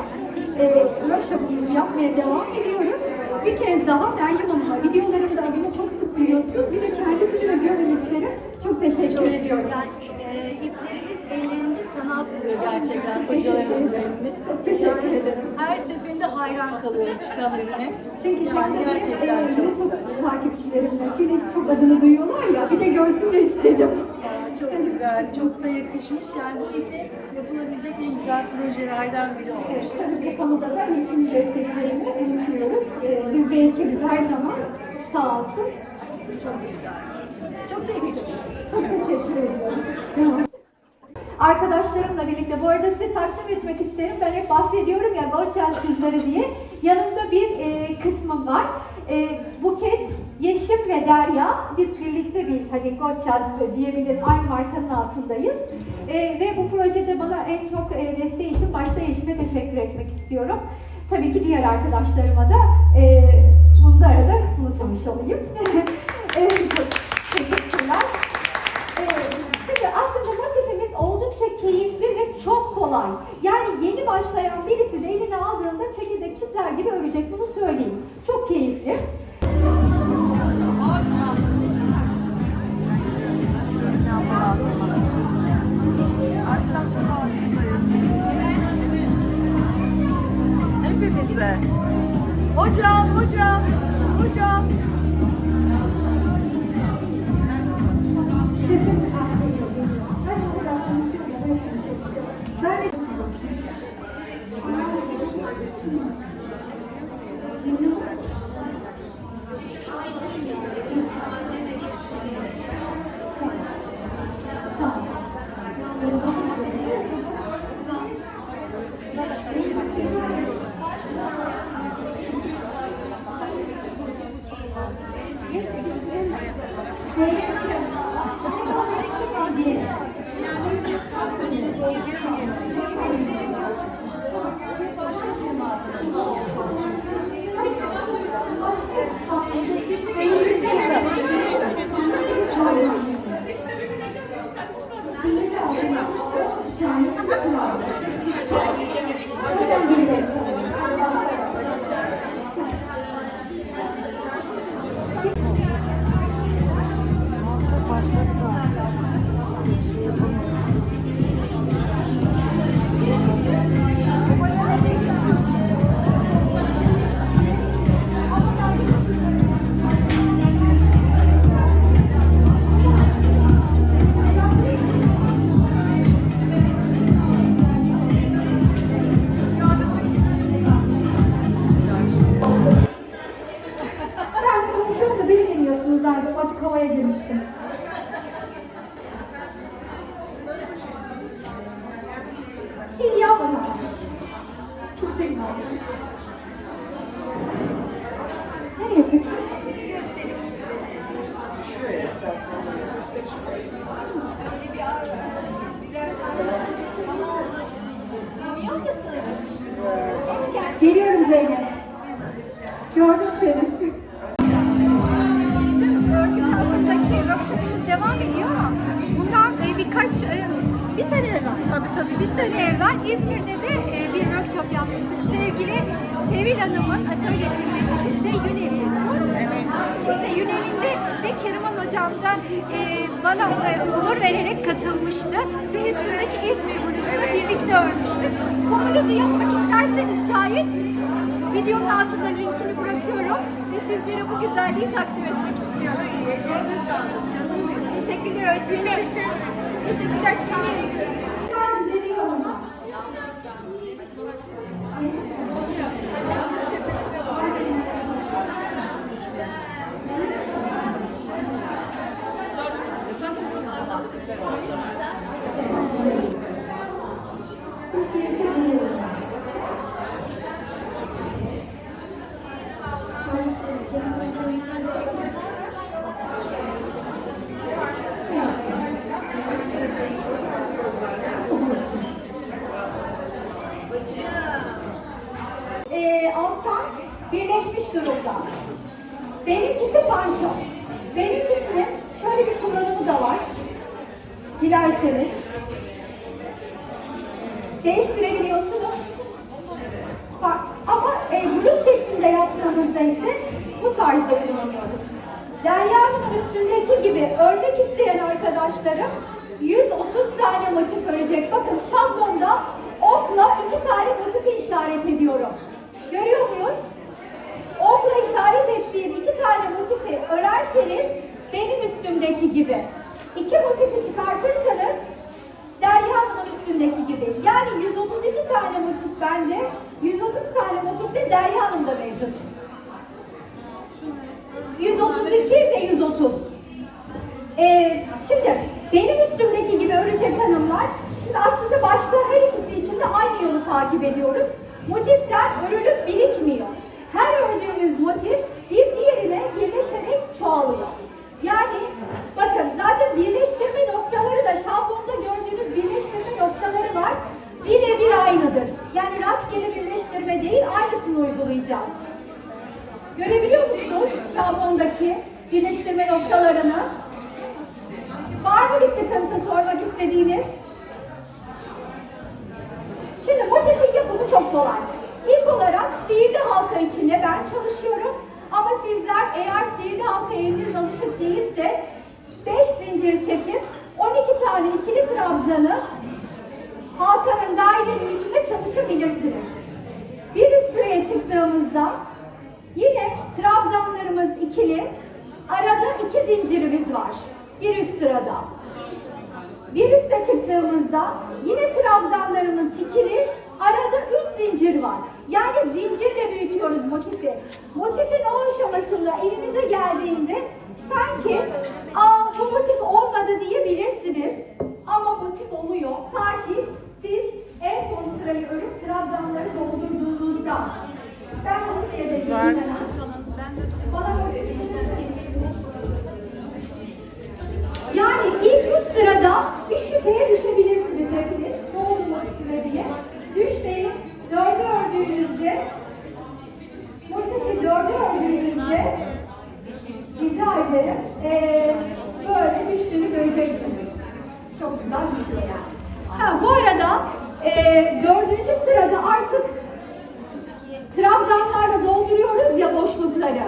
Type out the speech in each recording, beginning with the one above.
Sponsorluğunda e, yapmaya devam ediyoruz. Bir kez daha Meryem Hanım'a videolarımda adını çok sık duyuyorsunuz. Bir de kendisini de görün isterim. Çok teşekkür ediyorum. Yani e, iplerimiz ellerinde sanat buluyor gerçekten hocalarımızın elinde. Çok teşekkür ederim. Her seferinde hayran kalıyor çıkan ürüne. Çünkü yani yani gerçekten çok güzel. takipçilerimle senin çok adını duyuyorlar ya bir de görsünler istedim. Çok güzel, çok da yakışmış. Yani bu iple yapılabilecek en güzel projelerden biri olmuş. Evet, bu konuda da yeşil desteklerini unutmuyoruz. Ee, ekibimiz her zaman sağ olsun. Çok güzel. Çok da yakışmış. Çok teşekkür ediyorum. Arkadaşlarımla birlikte bu arada size takdim etmek isterim. Ben hep bahsediyorum ya Goçel kızları diye. Yanımda bir e, kısmım var. E, Buket, Yeşim ve Derya. Biz birlikte bir hani Goçel diyebiliriz. Aynı markanın altındayız. E, ve bu projede bana en çok e, desteği için başta Yeşim'e teşekkür etmek istiyorum. Tabii ki diğer arkadaşlarıma da e, bunu da arada unutmamış olayım. çok teşekkürler. Evet, Şimdi aslında motifimiz oldukça keyifli ve çok kolay. Yani yeni başlayan birisi de eline aldığında çekirdek çitler gibi örecek bunu söyleyeyim. Hocam, hocam, hocam. Ben Thank you. Geliyorum Zeynep. Gördüm. Bizim örgü tarafındaki devam ediyor ama bundan e, birkaç, e, bir sene evvel, tabii tabii bir sene evvel İzmir'de de e, bir workshop yapmıştık. Sevgili Sevil Hanım'ın atölyesinde Çizse Yünevi. Çizse Yünevi'nde ve Keriman Hocam da e, bana e, umur vererek katılmıştı. Ve üstündeki İzmir bluzunu birlikte örmüştük. Bu bluzu yapmak isterseniz şayet Videonun altında linkini bırakıyorum ve sizlere bu güzelliği takdim etmek istiyorum. Teşekkürler öğretmenim. Teşekkürler size. Ben düzeliyorum. Alttan birleşmiş durumda. Benimkisi panço. Benimkisinin şöyle bir kullanımı da var. Dilerseniz. değiştirebiliyorsunuz. Bak, ama e, bluz şeklinde yaptığımızda ise bu tarzda kullanıyoruz. Derya'nın üstündeki gibi örmek isteyen arkadaşlarım 130 tane motif örecek. Bakın şablonda okla iki tane motifi işaret ediyorum. Görüyor muyuz? Okla işaret ettiğim iki tane motifi örerseniz benim üstümdeki gibi. İki motifi çıkartırsanız Derya'nın üstündeki gibi. Yani 132 tane motif bende, 130 tane motif de Derya Hanım'da mevcut. 132 ve 130. Ee, şimdi benim üstümdeki gibi örecek hanımlar, şimdi aslında başta her ikisi için de aynı yolu takip ediyoruz. Motifler örülüp birikmiyor. Her ördüğümüz motif bir diğerine birleşerek çoğalıyor. Yani bakın zaten birleştirme noktaları da şablonda gördüğünüz birleştirme noktaları var. Birebir aynıdır. Yani rastgele birleştirme değil, aynısını uygulayacağız. Görebiliyor musunuz şablondaki birleştirme noktalarını? Var mı bir sıkıntı sormak istediğiniz? Şimdi motifin yapımı çok kolay. İlk olarak sihirli halka içinde ben çalışıyorum. Ama sizler eğer sihirli halka eliniz alışık değilse 5 zincir çekip 12 tane ikili trabzanı halkanın dairenin içinde çalışabilirsiniz. Bir üst sıraya çıktığımızda yine trabzanlarımız ikili, arada iki zincirimiz var. Bir üst sırada. Bir üste çıktığımızda yine trabzanlarımız ikili, arada üç zincir var. Yani zincirle büyütüyoruz motifi. Motifin o aşamasında elinize geldiğinde sanki aa bu motif olmadı diyebilirsiniz. Ama motif oluyor. Ta ki siz en son sırayı örüp trabzanları doldurduğunuzda. Ben motif edebilirim. Bana motif yani ilk üç sırada bir şüpheye düşebilirsiniz hepiniz. Ne oldu motive diye. Düşmeyin. Dördü ördüğünüzde motifi dördü ördüğünüzde rica ederim ee, böyle düştüğünü göreceksiniz. Çok güzel düşüyor yani. Ha, bu arada ee, dördüncü sırada artık Trabzanlarla dolduruyoruz ya boşlukları.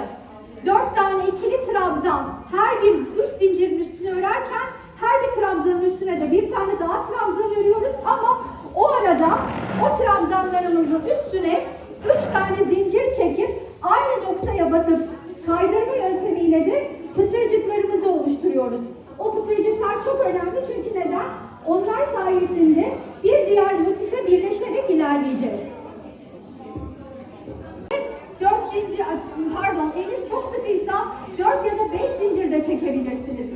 Dört tane ikili trabzan. Her bir üç zincirin üstüne örerken her bir trabzanın üstüne de bir tane daha trabzan örüyoruz ama o arada o trabzanlarımızın üstüne üç tane zincir çekip aynı noktaya batıp kaydırma yöntemiyle de pıtırcıklarımızı oluşturuyoruz. O pıtırcıklar çok önemli çünkü neden? Onlar sayesinde bir diğer motife birleşerek ilerleyeceğiz. Dört zincir, pardon eliniz çok sıkıysa dört ya da beş zincir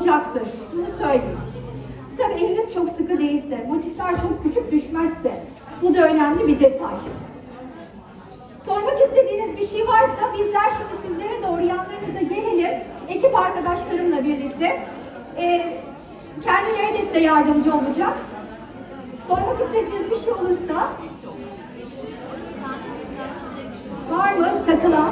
olacaktır. Bunu söyleyeyim. Tabii eliniz çok sıkı değilse, motifler çok küçük düşmezse bu da önemli bir detay. Sormak istediğiniz bir şey varsa bizler şimdi sizlere doğru yanlarınıza gelelim. Ekip arkadaşlarımla birlikte. Ee, kendileri de size yardımcı olacak. Sormak istediğiniz bir şey olursa var mı takılan?